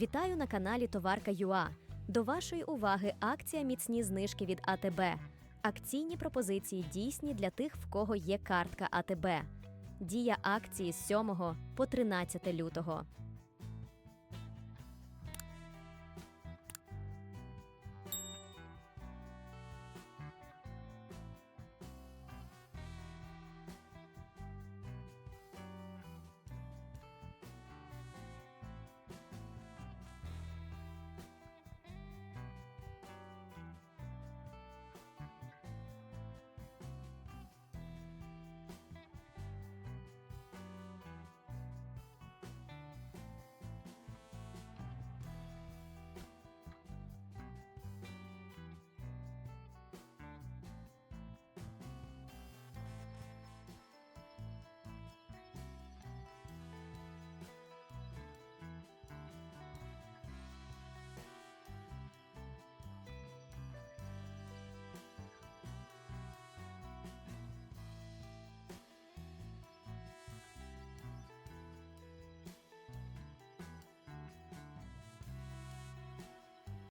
Вітаю на каналі Товарка ЮА. До вашої уваги акція міцні знижки від АТБ. Акційні пропозиції дійсні для тих, в кого є картка АТБ. Дія акції з 7 по 13 лютого.